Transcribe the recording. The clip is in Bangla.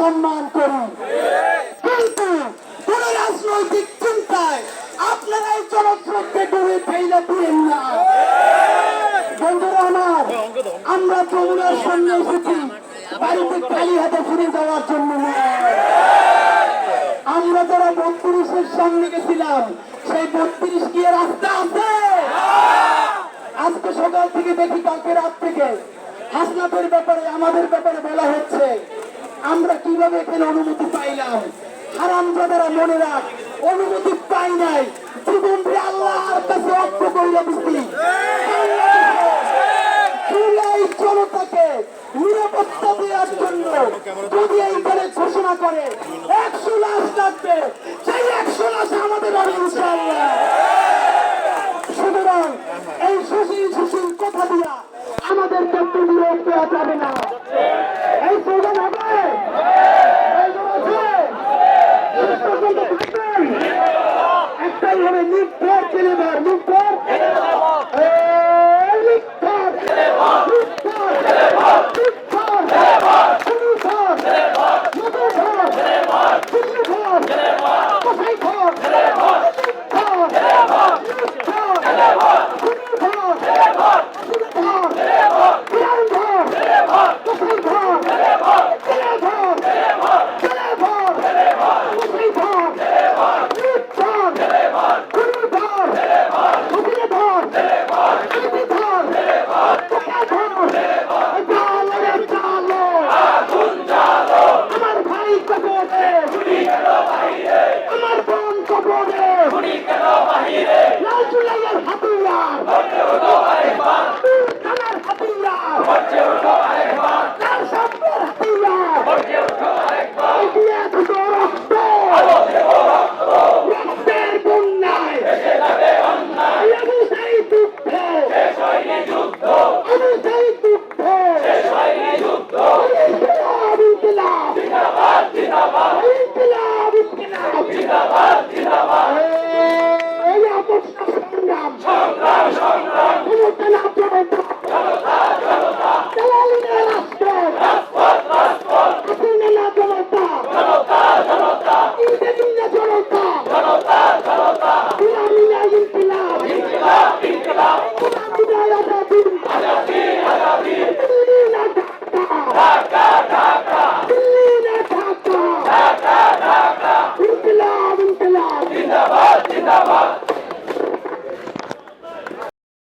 সম্মান করি কিন্তু কোন রাজনৈতিক চিন্তায় আপনারা এই জনস্রোতকে ডুবে ফেলে দিলেন না। বন্ধুরা আমার, আমরা যমুনার সামনে এসেছি। বাড়িতে খালি হাতে ফিরে যাওয়ার জন্য আমরা যারা বত্রিশের সামনে গেছিলাম, সেই বত্রিশ কি রাস্তা আছে। আজকে সকাল থেকে দেখি কালকে রাত থেকে। হাসনাতের ব্যাপারে, আমাদের ব্যাপারে বলা হচ্ছে আমরা কীভাবে এখানে অনুমতি পাইলাম হারাম যারা মনে রাখ অনুমতি পাই নাই। জীবনটি আল্লাহর কাছে জনতাকে নিরাপত্তা দেওয়ার জন্য যদি ঘোষণা করে, একশো লাশ লাগবে সেই একশো লাশ আমাদের হবে ইনশাআল্লাহ। সুতরাং এই সুশীল সুশীল কথা দিয়া আমাদের ক্ষেত্রে বিরোধ দেওয়া যাবে Babylon.